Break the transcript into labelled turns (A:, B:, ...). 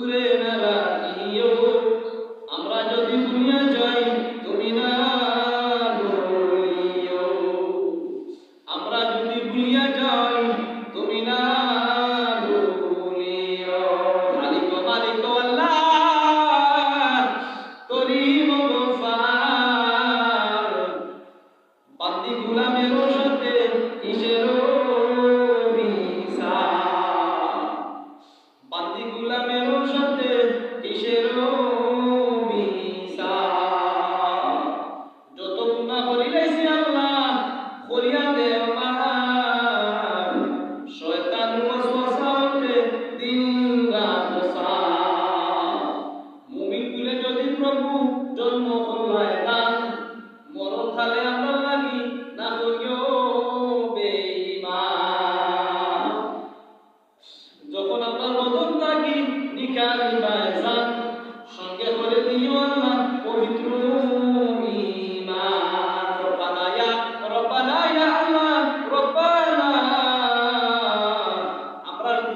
A: দূরে নারা আমরা যদি দুনিয়া যাই